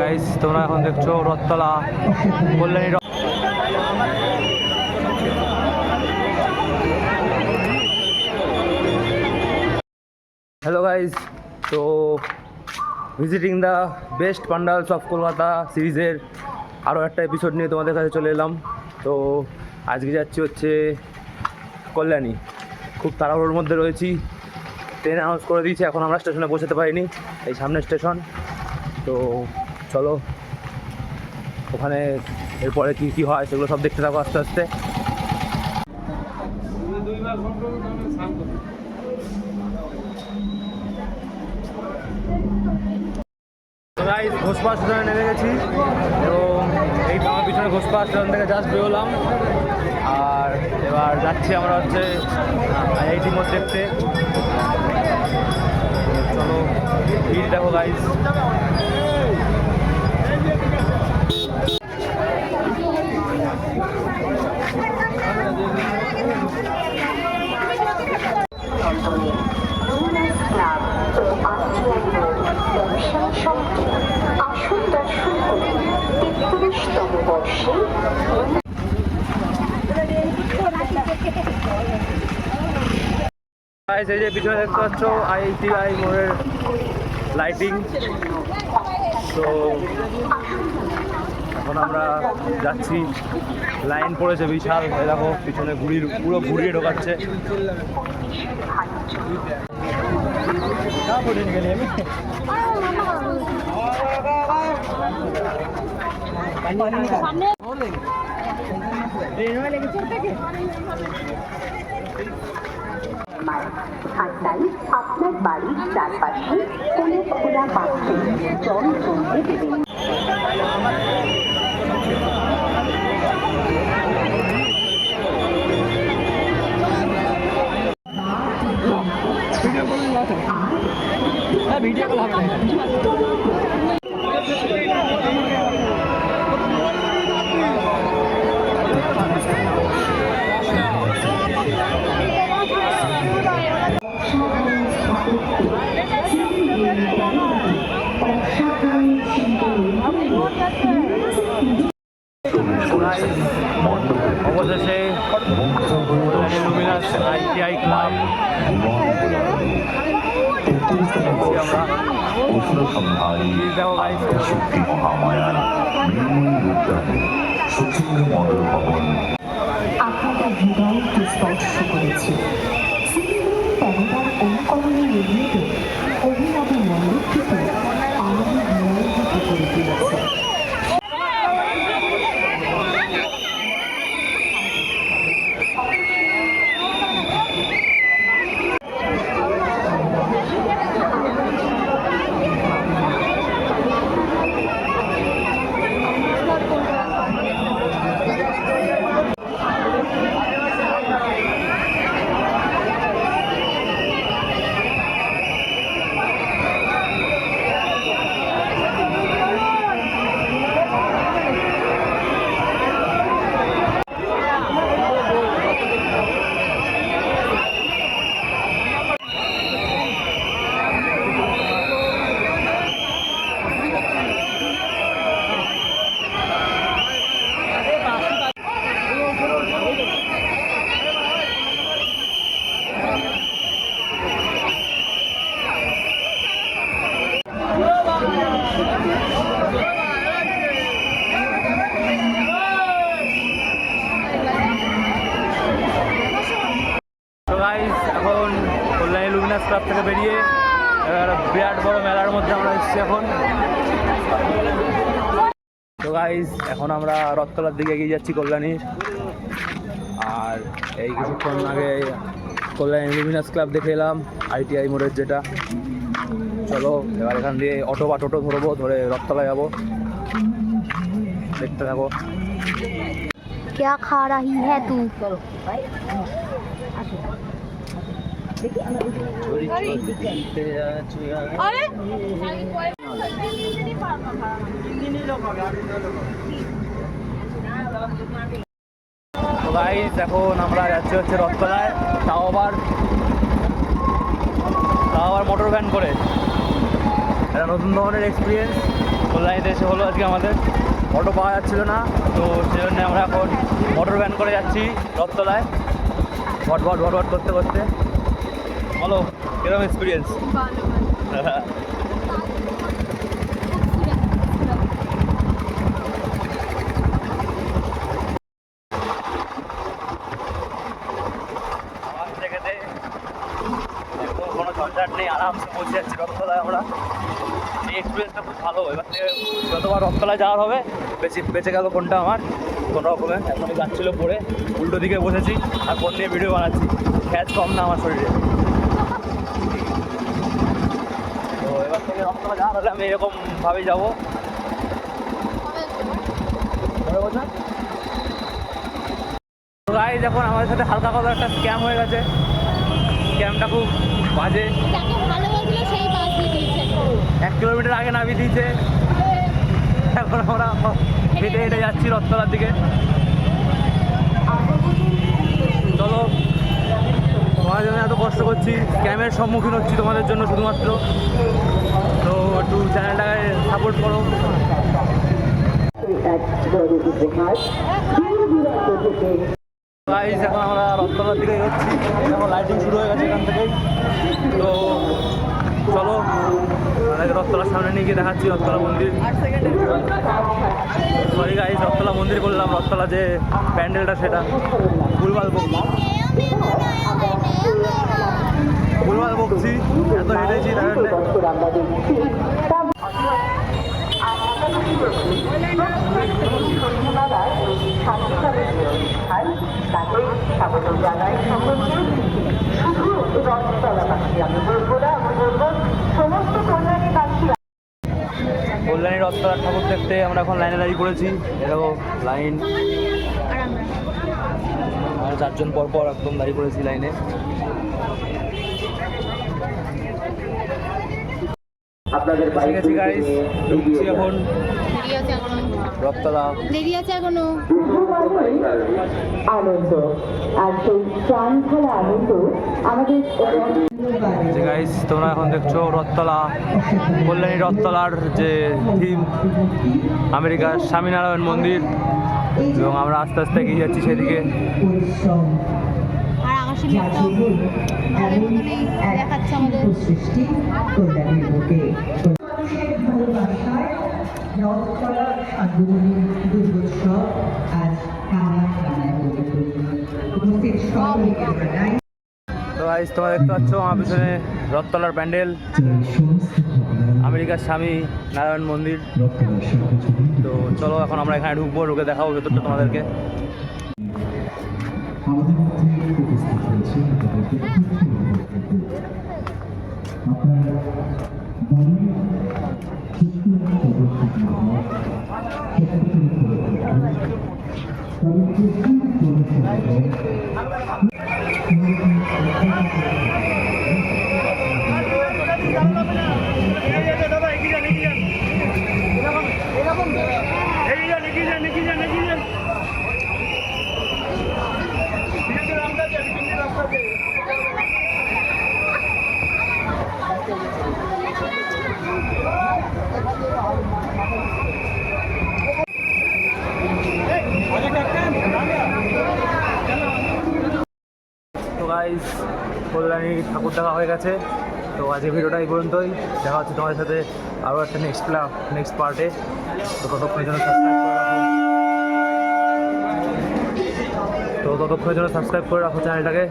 Guys তোমরা এখন দেখছ রথতলা, কল্যাণী হ্যালো গাইস তো visiting the best pandals of Kolkata সিরিজের আরও একটা এপিসোড নিয়ে তোমাদের কাছে চলে এলাম। তো আজকে যাচ্ছি হচ্ছে কল্যাণী। খুব তাড়াহুড়োর মধ্যে রয়েছি। ট্রেন অ্যানাউন্স করে দিয়েছি, এখন আমরা স্টেশনে পৌঁছাতে পারিনি, এই সামনের স্টেশন তো চলো, ওখানে এরপরে কী কী হয় সেগুলো সব দেখতে থাকো আস্তে আস্তে। তো গাইস ঘোষপা স্টেশনে নেমে গেছি এবং এই আমার পিছনে ঘোষপা স্টেশন থেকে জাস্ট বেরোলাম। আর এবার যাচ্ছি আমরা হচ্ছে আইআইটি মোড় দেখতে। চলো ভিড় দেখো গাইস গাইস এই যে পিছনে দেখতে পাচ্ছ আইআইটিআই মোড়ের লাইটিং তো এখন আমরা যাচ্ছি লাইন পড়েছে বিশাল এই দেখো পিছনে ঘুরিয়ে পুরো ঘুরিয়ে ঢোকাচ্ছে আর তাই আপনার বাড়ির চারপাশে কোনো খোলা পাত্রে জল জমতে দেবেন। অবশেষে লুমিনাস আইটিআই ক্লাব শক্তি মহামায়ার মৃন্ময়ী রূপদানে সচিন্দ্র মন্ডল ভবন আপনাদের হৃদয়কে স্পর্শ করেছে তেরোবার অনুকরণে নির্মিত অভিনব মন্দিরটিকে আমাদের মনোভূত করে তুলেছে তো গাইস এখন কল্যাণী লুমিনাস ক্লাব থেকে বেরিয়ে এবার বিরাট বড় মেলার মধ্যে আমরা এসেছি এখন তো গাইস এখন আমরা রথতলার দিকে এগিয়ে যাচ্ছি কল্যাণীর আর এই কিছুক্ষণ আগে কল্যাণী লুমিনাস ক্লাব দেখে এলাম আইটিআই মোড়ের যেটা চলো এবার এখান দিয়ে অটো বা টোটো ধরবো ধরে রথতলায় যাবো দেখতে থাকো क्या खा रही है तू তো এখন আমরা যাচ্ছি হচ্ছে রথতলায়। তাও আবার তাও আবার মোটর ভ্যান করে। একটা নতুন ধরনের এক্সপিরিয়েন্স কল্যাণীতে এসে হলো আজকে আমাদের। অটো পাওয়া যাচ্ছিল না, তো সেই জন্য আমরা এখন মোটর ভ্যান করে যাচ্ছি রথতলায়। ভট ভট ভট ভট করতে করতে। বলো কীরকম এক্সপিরিয়েন্স ঝঞ্ঝাট নেই আরামসে পৌঁছে যাচ্ছি রথতলায় আমরা। এই এক্সপিরিয়েন্সটা খুব ভালো। এবার যতবার রথতলায় যাওয়ার হবে বেশি বেঁচে গেল কোনটা আমার কোনো রকমে এখনই যাচ্ছিল পরে উল্টো দিকে বসেছি আর ফোন নিয়ে ভিডিও বানাচ্ছি। খ্যাচ কম না আমার শরীরে তো থেকে রথতলা আমি এরকমভাবেই যাব গাইজ এখন আমাদের সাথে হালকা কথা একটা স্ক্যাম হয়ে গেছে। স্ক্যামটা খুব বাজে। এক কিলোমিটার আগে নামিয়ে দিয়েছে। এখন আমরা হেঁটে হেঁটে যাচ্ছি রথতলার দিকে। চলো, তোমাদের জন্য এত কষ্ট করছি। স্ক্যামের সম্মুখীন হচ্ছি তোমাদের জন্য শুধুমাত্র। একটু চ্যানেলটাকে সাপোর্ট করো। গাইজ এখন আমরা রথতলার দিকে এগোচ্ছি এখন লাইটিং শুরু হয়ে গেছে এখান থেকেই। তো চলো রথতলার সামনে নিয়ে গিয়ে দেখাচ্ছি রথতলা মন্দির। সরি গাইজ রথতলা মন্দির বললাম, রথতলা যে প্যান্ডেলটা সেটা। ভুলভাল বকছি ভুলভাল বকছি এত হেঁটেছি। কল্যাণী রথতলার ঠাকুর দেখতে আমরা এখন লাইনে দাঁড়িয়ে পড়েছি। এরকম লাইন। চারজন পর পর একদম দাঁড়িয়ে পড়েছি লাইনে। ঠিক আছে গাইস ঢুকছি এখন দেরি আছে এখনও। রথতলা দেরি আছে এখনও? আনন্দ। আর সেই প্রাণ ঢালা আনন্দ আমাদের গাইস তোমরা এখন দেখছ রথতলা কল্যাণী রথতলার যে থিম আমেরিকার স্বামীনারায়ণ মন্দির। এবং আমরা আস্তে আস্তে এগিয়ে যাচ্ছি সেদিকে। আর আকাশের মেঘটাও মতনই দেখাচ্ছে আমাদের। সৃষ্টি কল্যাণের বুকে। ভালোবাসায় রথতলা সার্বজনীন দুর্গোৎসব আজ কালা কালায় উপস্থিত সকলকে জানাই তো গাইস তোমরা দেখতে পাচ্ছ আমার পিছনে রথতলার প্যান্ডেল। আমেরিকার স্বামী নারায়ণ মন্দির। তো চলো এখন আমরা এখানে ঢুকবো ঢুকে দেখাবো ভেতরটা তোমাদেরকে। আমাদের মধ্যে উপস্থিত হয়েছে তাদেরকে আপনার পদক্ষেপ গাইস কল্যাণী ঠাকুর দেখা হয়ে গেছে। তো আজকে ভিডিওটা এই পর্যন্তই। দেখা হচ্ছে তোমাদের সাথে আরও একটা নেক্সট নেক্সট পার্টে তো ততক্ষণের জন্য সাবস্ক্রাইব করে রাখো। তো ততক্ষণের জন্য সাবস্ক্রাইব করে রাখো চ্যানেলটাকে